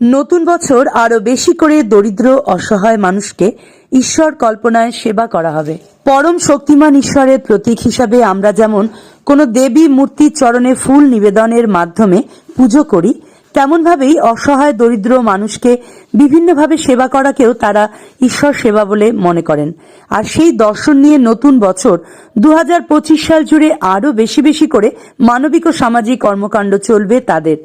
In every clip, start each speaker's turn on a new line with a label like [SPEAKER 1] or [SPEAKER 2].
[SPEAKER 1] নতুন বছর আরও বেশি করে দরিদ্র, অসহায় মানুষকে ঈশ্বর কল্পনায় সেবা করা হবে। পরম শক্তিমান ঈশ্বরের প্রতীক হিসাবে আমরা যেমন কোনো দেবী মূর্তির চরণে ফুল নিবেদনের মাধ্যমে পুজো করি, তেমনভাবেই অসহায় দরিদ্র মানুষকে বিভিন্নভাবে সেবা করাকেও তারা ঈশ্বর সেবা বলে মনে করেন। আর সেই দর্শন নিয়ে নতুন বছর দু হাজার পঁচিশ সাল জুড়ে আরও বেশি বেশি করে মানবিক ও সামাজিক কর্মকাণ্ড চলবে তাদের।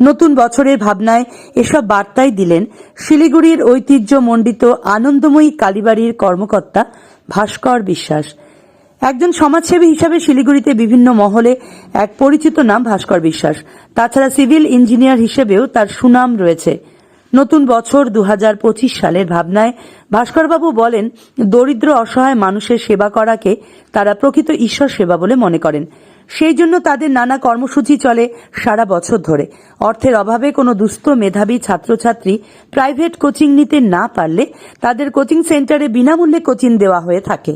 [SPEAKER 1] নতুন বছরের ভাবনায় এসব বার্তাই দিলেন শিলিগুড়ির ঐতিহ্যমণ্ডিত আনন্দময়ী কালীবাড়ির কর্মকর্তা ভাস্কর বিশ্বাস। একজন সমাজসেবী হিসাবে শিলিগুড়িতে বিভিন্ন মহলে এক পরিচিত নাম ভাস্কর বিশ্বাস। তাছাড়া সিভিল ইঞ্জিনিয়ার হিসেবেও তার সুনাম রয়েছে। নতুন বছর দু হাজার পঁচিশ সালের ভাবনায় ভাস্করবাবু বলেন, দরিদ্র, অসহায় মানুষের সেবা করাকে তারা প্রকৃত ঈশ্বর সেবা বলে মনে করেন। সেই জন্য তাদের নানা কর্মসূচি চলে সারা বছর ধরে। অর্থের অভাবে কোনো দুস্থ মেধাবী ছাত্রছাত্রী প্রাইভেট কোচিং নিতে না পারলে তাদের কোচিং সেন্টারে বিনামূল্যে কোচিং দেওয়া হয়ে থাকে।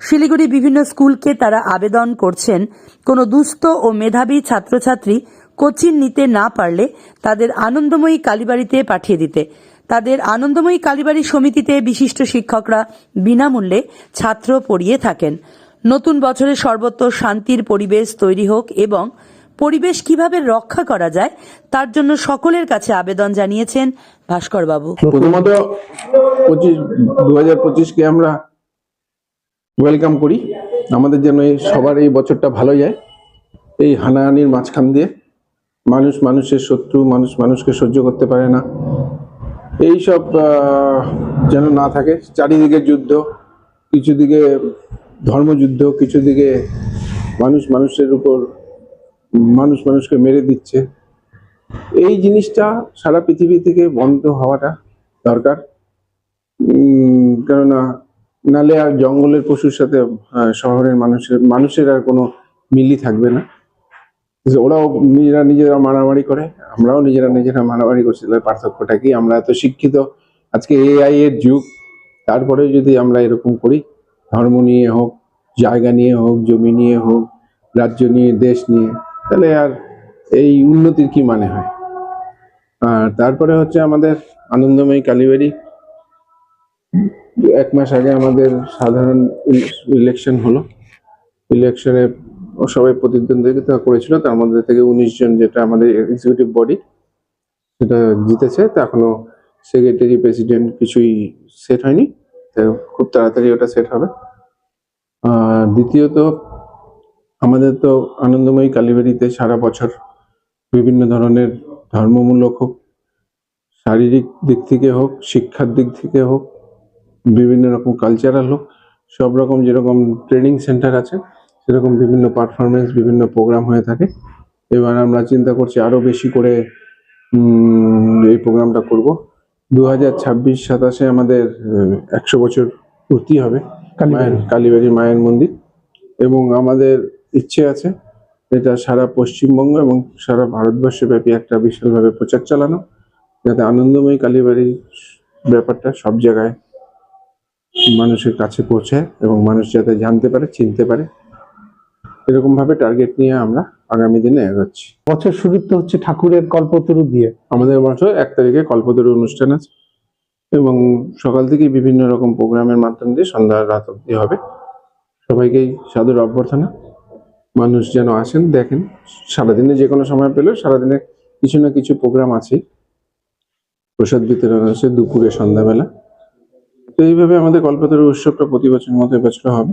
[SPEAKER 1] শিলিগুড়ি বিভিন্ন স্কুলকে তারা আবেদন করছেন, কোনো দুস্থ ও মেধাবী ছাত্রছাত্রী কোচিং নিতে না পারলে তাদের আনন্দময়ী কালীবাড়িতে পাঠিয়ে দিতে। তাদের আনন্দময়ী কালীবাড়ি সমিতিতে বিশিষ্ট শিক্ষকরা বিনামূল্যে ছাত্র পড়িয়ে থাকেন। নতুন বছরে সর্বত্র শান্তির পরিবেশ তৈরি হোক এবং পরিবেশ কীভাবে রক্ষা করা যায়, তার জন্য সকলের কাছে আবেদন জানিয়েছেন ভাস্করবাবু।
[SPEAKER 2] প্রথমত পঁচিশ দু হাজার পঁচিশকে আমরা ওয়েলকাম করি। আমাদের যেন এই সবার এই বছরটা ভালো যায়। এই হানাহানির মাঝখান দিয়ে মানুষ মানুষের শত্রু, মানুষ মানুষকে সহ্য করতে পারে না। এই সব যেন না থাকে। চারিদিকে যুদ্ধ, কিছু দিকে ধর্মযুদ্ধ কিছু দিকে মানুষ মানুষের উপর, মানুষ মানুষকে মেরে দিচ্ছে। এই জিনিসটা সারা পৃথিবী থেকে বন্ধ হওয়াটা দরকার। কেননা নালে আর জঙ্গলের পশুর সাথে শহরের মানুষের মানুষের আর কোনো মিলই থাকবে না। ওরাও নিজেরা নিজেরা মারামারি করে, আমরাও নিজেরা নিজেরা মারামারি করছি। তাহলে পার্থক্যটা কি? আমরা এত শিক্ষিত, আজকে এআই এর যুগ তারপরে যদি আমরা এরকম করি ধর্ম নিয়ে হোক, জায়গা নিয়ে হোক, জমি নিয়ে হোক, রাজ্য নিয়ে, দেশ নিয়ে, তাহলে আর এই উন্নতির কি মানে হয়? আর তারপরে হচ্ছে আমাদের আনন্দময়ী কালীবাড়ি। এক মাস আগে আমাদের সাধারণ ইলেকশন হলো। ইলেকশনে সবাই প্রতিদ্বন্দ্বিতা করেছিল তার মধ্যে থেকে উনিশ জন যেটা আমাদের এক্সিকিউটিভ বডি সেটা জিতেছে, তা এখনও সেক্রেটারি প্রেসিডেন্ট কিছুই সেট হয়নি। তো খুব তাড়াতাড়ি ওটা সেট হবে। আর দ্বিতীয়ত, আমাদের তো আনন্দময়ী কালীবাড়িতে সারা বছর বিভিন্ন ধরনের ধর্মমূলক হোক, শারীরিক দিক থেকে হোক, শিক্ষার দিক থেকে হোক, বিভিন্ন রকম কালচারাল হোক, সব রকম যেরকম ট্রেনিং সেন্টার আছে, সেরকম বিভিন্ন পারফরমেন্স বিভিন্ন প্রোগ্রাম হয়ে থাকে। এবার আমরা চিন্তা করছি আরও বেশি করে এই প্রোগ্রামটা করব। দু হাজার ছাব্বিশ সাতাশে আমাদের একশো বছর পূর্তি হবে। মায়ের কালীবাড়ি মায়ের মন্দির। এবং আমাদের ইচ্ছে আছে এটা সারা পশ্চিমবঙ্গ এবং সারা ভারতবর্ষ ব্যাপী একটা বিশালভাবে প্রচার চালানো যাতে আনন্দময়ী কালীবাড়ির ব্যাপারটা সব জায়গায় মানুষের কাছে পৌঁছায় এবং মানুষ যাতে জানতে পারে চিনতে পারে। এরকম ভাবে টার্গেট নিয়ে আমরা আগামী দিনে এগোচ্ছি।
[SPEAKER 3] বছর শুরুতে হচ্ছে ঠাকুরের কল্পতরু দিয়ে।
[SPEAKER 2] আমাদের মাসে এক তারিখে কল্পতরু অনুষ্ঠান আছে এবং সকাল থেকেই বিভিন্ন রকম প্রোগ্রামের মাধ্যম দিয়ে সন্ধ্যা রাত অব্দি হবে। সবাইকেই সাদর অভ্যর্থনা। মানুষ যেন আসেন দেখেন। সারাদিনে যে কোনো সময় পেলেও সারাদিনে কিছু না কিছু প্রোগ্রাম আছে প্রসাদ বিতরণ আছে দুপুরে সন্ধ্যাবেলা। তো এইভাবে আমাদের কল্পতরু উৎসবটা প্রতি বছর মতো এবছর হবে।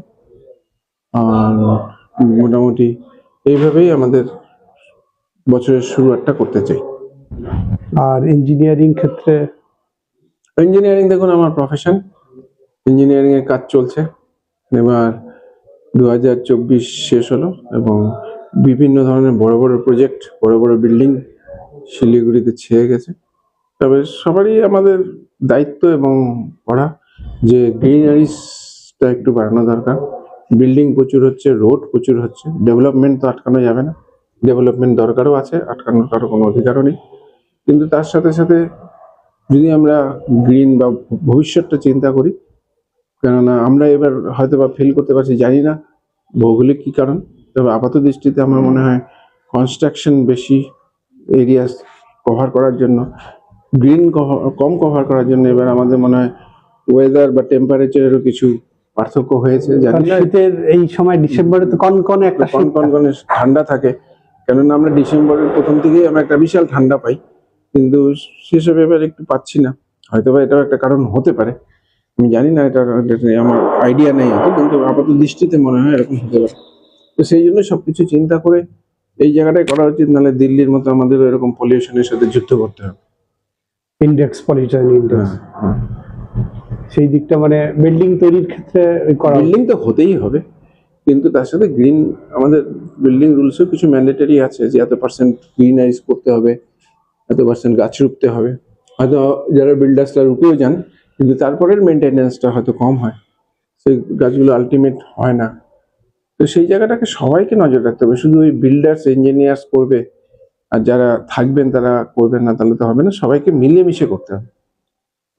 [SPEAKER 2] আর মোটামুটি এইভাবেই আমাদের বছরের শুরু একটা করতে চাই।
[SPEAKER 3] আর ইঞ্জিনিয়ারিং ক্ষেত্রে?
[SPEAKER 2] ইঞ্জিনিয়ারিং দেখুন আমার প্রফেশন ইঞ্জিনিয়ারিং এর কাজ চলছে। এবার দু হাজার চব্বিশ শেষ হলো এবং বিভিন্ন ধরনের বড় বড় প্রজেক্ট বড় বড় বিল্ডিং শিলিগুড়িতে ছেয়ে গেছে। তবে সবারই আমাদের দায়িত্ব এবং পড়া যে গ্রিনারিসটা একটু বাড়ানো দরকার। বিল্ডিং প্রচুর হচ্ছে রোড প্রচুর হচ্ছে ডেভেলপমেন্ট তো আটকানো যাবে না। ডেভেলপমেন্ট দরকারও আছে, আটকানোর কারও কোনো অধিকারও নেই। কিন্তু তার সাথে সাথে যদি আমরা গ্রিন বা ভবিষ্যৎটা চিন্তা করি, কেননা আমরা এবার হয়তো বা ফিল করতে পারছি, জানি না ভৌগোলিক কি কারণ, তবে আপাত দৃষ্টিতে আমার মনে হয় কনস্ট্রাকশন বেশি এরিয়া কভার করার জন্য গ্রিন কম কভার করার জন্য এবার আমাদের মনে হয় ওয়েদার বা টেম্পারেচারেরও কিছু পার্থক্য হয়েছে
[SPEAKER 3] শীতের এই সময় ডিসেম্বরে তো কনকনে একটা
[SPEAKER 2] কন
[SPEAKER 3] শীত।
[SPEAKER 2] কন কনে ঠান্ডা থাকে কেননা আমরা ডিসেম্বরের প্রথম থেকেই আমরা একটা বিশাল ঠান্ডা পাই কিন্তু সেসব এবার একটু পাচ্ছি না। হয়তো বা এটাও একটা কারণ হতে পারে। আমি জানি না এটা আমার আইডিয়া নেই অত কিন্তু আপাত দৃষ্টিতে মনে হয় এরকম হতে পারে। তো সেই জন্য সবকিছু চিন্তা করে এই জায়গাটায় করা উচিত নাহলে দিল্লির মতো আমাদের এরকম পলিউশনের সাথে যুদ্ধ করতে হবে।
[SPEAKER 3] ইন্ডেক্স পলিউশন ইন্ডেক্স সেই দিকটা মানে বিল্ডিং তৈরির ক্ষেত্রে
[SPEAKER 2] বিল্ডিং তো হতেই হবে, কিন্তু তার সাথে গ্রিন আমাদের বিল্ডিং রুলসেও কিছু ম্যান্ডেটরি আছে যে এত পার্সেন্ট গ্রিনাইজ করতে হবে, এত পার্সেন্ট গাছ রুপতে হবে। হয়তো যারা বিল্ডার্সরা রুপেও যান, কিন্তু তারপরের মেনটেনেন্সটা হয়তো কম হয়। সেই গাছগুলো আলটিমেট হয় না। তো সেই জায়গাটাকে সবাইকে নজর রাখতে হবে, শুধু ওই বিল্ডার্স ইঞ্জিনিয়ার্স করবে, আর যারা থাকবেন তারা করবেন না, তাহলে তো হবে না, সবাইকে মিলেমিশে করতে হবে।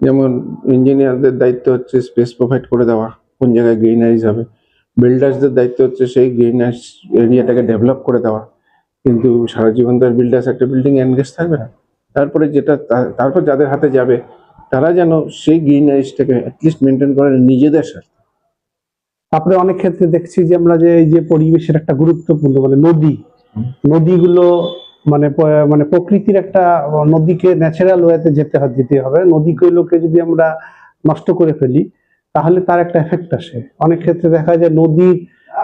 [SPEAKER 2] যেমন ইঞ্জিনিয়ারদের দায়িত্ব হচ্ছে স্পেস প্রোভাইড করে দেওয়া কোন জায়গায় গ্রিনারিজ হবে। বিল্ডার্সদের দায়িত্ব হচ্ছে সেই গ্রিনারিজ এরিয়াটাকে ডেভেলপ করে দেওয়া। কিন্তু সারা জীবন তো আর বিল্ডার্স একটা বিল্ডিং এনগেজ থাকবে না। তারপরে যেটা তারপর যাদের হাতে যাবে তারা যেন সেই গ্রিনারিজটাকে অ্যাটলিস্ট মেনটেন করে নিজেদের সাথে
[SPEAKER 3] তারপরে অনেক ক্ষেত্রে দেখছি যে আমরা যে এই যে পরিবেশের একটা গুরুত্বপূর্ণ মানে নদী। নদীগুলো মানে মানে প্রকৃতির একটা নদীকে ন্যাচারাল ওয়েতে যেতে হয় দিতে হবে। নদীগুলোকে যদি আমরা নষ্ট করে ফেলি তাহলে তার একটা এফেক্ট আসে। অনেক ক্ষেত্রে দেখা যায় নদীর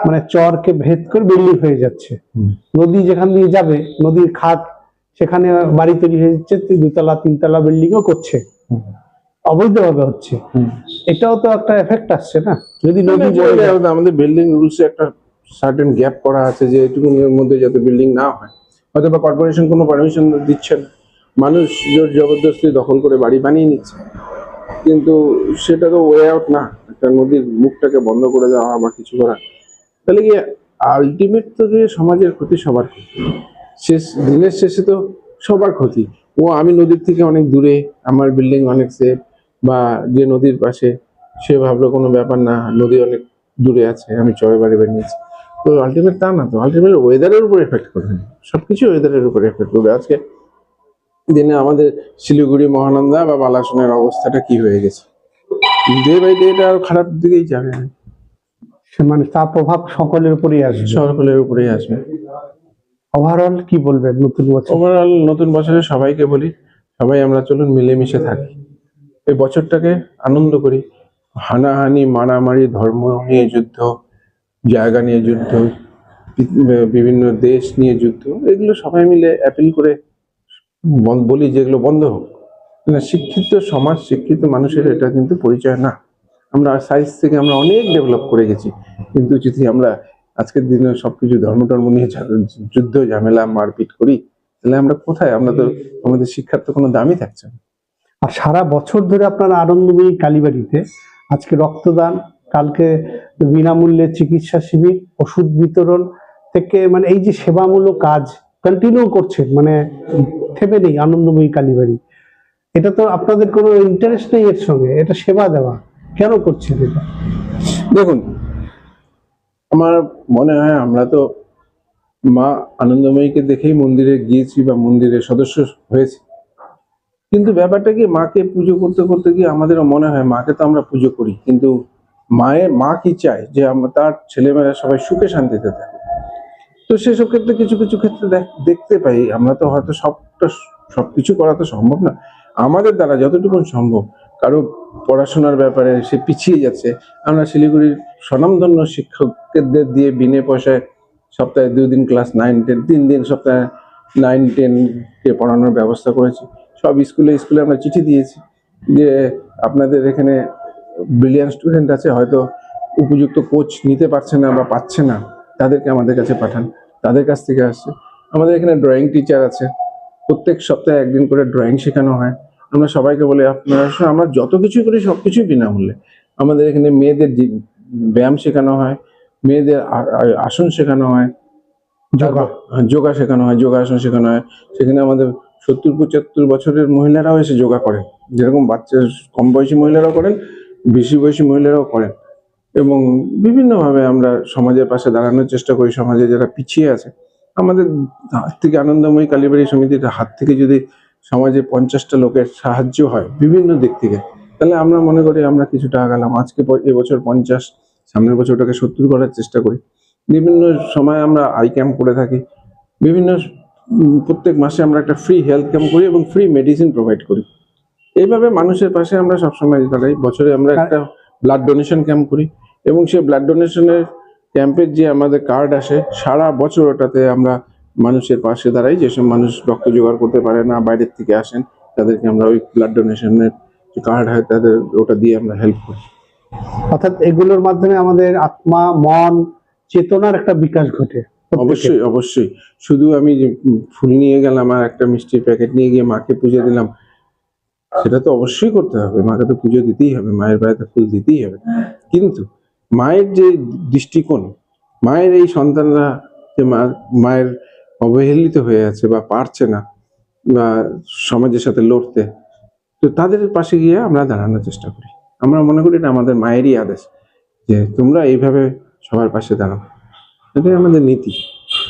[SPEAKER 3] মানে চরকে ভেদ করে বিল্ডিং হয়ে যাচ্ছে। নদী যেখান দিয়ে যাবে নদীর খাত সেখানে বাড়ি তৈরি হয়ে যাচ্ছে দুতলা তিনতলা বিল্ডিংও করছে। অবৈধভাবে হচ্ছে। এটাও তো একটা এফেক্ট আসছে না? যদি নদী
[SPEAKER 2] আমাদের বিল্ডিং রুলসে একটা সার্টেন গ্যাপ করা আছে যে এটুকুনের মধ্যে যাতে বিল্ডিং না হয়। হয়তো বা কর্পোরেশন কোনো পারমিশন দিচ্ছে না মানুষ জোর জবরদস্তি দখল করে বাড়ি বানিয়ে নিচ্ছে। কিন্তু সেটা তো ওয়ে আউট না। একটা নদীর মুখটাকে বন্ধ করে দেওয়া বা কিছু করা। তাহলে কি আলটিমেট তো যে সমাজের ক্ষতি সবার ক্ষতি। শেষ, দিনের শেষে তো সবার ক্ষতি। ও, আমি নদীর থেকে অনেক দূরে, আমার বিল্ডিং অনেক সেফ বা যে নদীর পাশে, সে ভাবলো কোনো ব্যাপার না, নদী অনেক দূরে আছে, আমি চরে বাড়ি বানিয়েছি। তো আলটিমেট তা না তো আলটিমেট ওয়েদারের উপর এফেক্ট করবে সবকিছু ওয়েদারের উপর এফেক্ট করবে। আজকে দিনে আমাদের শিলিগুড়ি মহানন্দা বা বালাসনের অবস্থাটা কি হয়ে গেছে? ডে বাই ডে এটা আরও খারাপ দিকেই যাবে।
[SPEAKER 3] মানে তার প্রভাব সকলের উপরেই আসবে।
[SPEAKER 2] সকলের উপরেই আসবে।
[SPEAKER 3] ওভারঅল কি বলবেন নতুন বছর?
[SPEAKER 2] ওভারঅল নতুন বছরে সবাইকে বলি সবাই আমরা চলুন মিলেমিশে থাকি। এই বছরটাকে আনন্দ করি। হানাহানি মারামারি ধর্ম নিয়ে যুদ্ধ জায়গা নিয়ে যুদ্ধ, বিভিন্ন দেশ নিয়ে যুদ্ধ, এগুলো সবাই মিলে অ্যাপিল করে বলি যেগুলো বন্ধ হোক। শিক্ষিত সমাজ, শিক্ষিত মানুষের এটা কিন্তু পরিচয় না। আমরা সাইজ থেকে আমরা অনেক ডেভেলপ করে গেছি। কিন্তু যদি আমরা আজকের দিনে সবকিছু ধর্ম টর্ম নিয়ে যুদ্ধ, ঝামেলা, মারপিট করি, তাহলে আমরা কোথায়? আমরা তো আমাদের শিক্ষার তো কোনো দামই থাকছে না।
[SPEAKER 3] আর সারা বছর ধরে আপনারা আনন্দময়ী কালীবাড়িতে আজকে রক্তদান কালকে বিনামূল্যে চিকিৎসা শিবির, ওষুধ বিতরণ থেকে মানে এই যে সেবামূলক কাজ কন্টিনিউ করছেন মানে থেমে নেই আনন্দময়ী কালীবাড়ি। এটা তো আপনাদের কোনো ইন্টারেস্ট নেই এর সঙ্গে, এটা সেবা দেওয়া। কেন করছেন এটা?
[SPEAKER 2] দেখুন, আমার মনে হয় আমরা তো মা আনন্দময়ীকে দেখেই মন্দিরে গিয়েছি বা মন্দিরের সদস্য হয়েছি। কিন্তু ব্যাপারটা কি, মাকে পুজো করতে করতে গিয়ে আমাদেরও মনে হয়, মাকে তো আমরা পুজো করি। কিন্তু মায়ের মা কি চায় যে আমরা তার ছেলেমেয়েরা সবাই সুখে শান্তিতে থাকে? তো সেসব ক্ষেত্রে কিছু কিছু ক্ষেত্রে দেখ- দেখতে পাই, আমরা তো হয়তো সবটা সবকিছু করা তো সম্ভব না। আমাদের দ্বারা যতটুকু সম্ভব, কারও পড়াশোনার ব্যাপারে সে পিছিয়ে যাচ্ছে। আমরা শিলিগুড়ির স্বনামধন্য শিক্ষকদের দিয়ে বিনে পয়সায় সপ্তাহে দুই দিন ক্লাস নাইন টেন তিন দিন সপ্তাহে নাইন টেনকে পড়ানোর ব্যবস্থা করেছি। সব স্কুলে স্কুলে আমরা চিঠি দিয়েছি যে আপনাদের এখানে ব্রিলিয়ান স্টুডেন্ট আছে হয়তো উপযুক্ত কোচ নিতে পারছে না বা পাচ্ছে না তাদেরকে আমাদের কাছে পাঠান তাদের কাছ থেকে আসছে। আমাদের এখানে ড্রয়িং টিচার আছে প্রত্যেক সপ্তাহে একদিন করে ড্রয়িং শেখানো হয়। আমরা সবাইকে বলি আপনারা আসুন, আমরা যত কিছুই করি সব কিছুই বিনামূল্যে। আমাদের এখানে মেয়েদের ব্যায়াম শেখানো হয় মেয়েদের আসন শেখানো হয়
[SPEAKER 3] যোগা।
[SPEAKER 2] হ্যাঁ, যোগা শেখানো হয় যোগাসন শেখানো হয়। সেখানে আমাদের সত্তর পঁচাত্তর বছরের মহিলারাও এসে যোগা করেন। যেরকম বাচ্চা কম বয়সী মহিলারাও করেন বেশি বয়সী মহিলারাও করেন। এবং বিভিন্নভাবে আমরা সমাজের পাশে দাঁড়ানোর চেষ্টা করি, সমাজে যারা পিছিয়ে আছে। আমাদের হাত থেকে আনন্দময়ী কালীবাড়ি সমিতির হাত থেকে যদি সমাজে পঞ্চাশটা লোকের সাহায্য হয় বিভিন্ন দিক থেকে, তাহলে আমরা মনে করি আমরা কিছুটা আগালাম। আজকে এবছর পঞ্চাশ, সামনের বছরটাকে সত্তর করার চেষ্টা করি। বিভিন্ন সময় আমরা আই ক্যাম্প করে থাকি। বিভিন্ন প্রত্যেক মাসে আমরা একটা ফ্রি হেলথ ক্যাম্প করি এবং ফ্রি মেডিসিন প্রোভাইড করি। এইভাবে মানুষের পাশে আমরা সবসময় দাঁড়াই। বছরে আমরা একটা ব্লাড ডোনেশন ক্যাম্প করি এবং সেই ব্লাড ডোনেশনের ক্যাম্পের যে আমাদের কার্ড আসে সারা বছর ওটাতে আমরা মানুষের পাশে দাঁড়াই। যেসব মানুষ রক্ত জোগাড় করতে পারে না বাইরের থেকে আসেন তাদেরকে আমরা ওই ব্লাড ডোনেশনের যে কার্ড হয় তাদের ওটা দিয়ে আমরা হেল্প করি।
[SPEAKER 3] অর্থাৎ এগুলোর মাধ্যমে আমাদের আত্মা মন চেতনার একটা বিকাশ ঘটে
[SPEAKER 2] অবশ্যই অবশ্যই। শুধু আমি ফুল নিয়ে গেলাম আর একটা মিষ্টির প্যাকেট নিয়ে গিয়ে মাকে পুজো দিলাম সেটা তো অবশ্যই করতে হবে। মাকে তো পুজো দিতেই হবে, মায়ের বাড়িতে ফুল দিতেই হবে। কিন্তু মায়ের যে দৃষ্টিকোণ, মায়ের এই সন্তানরা যে মায়ের অবহেলিত হয়ে আছে বা পারছে না বা সমাজের সাথে লড়তে, তো তাদের পাশে গিয়ে আমরা দাঁড়ানোর চেষ্টা করি। আমরা মনে করি এটা আমাদের মায়েরই আদেশ যে তোমরা এইভাবে সবার পাশে দাঁড়াও। এটাই আমাদের নীতি।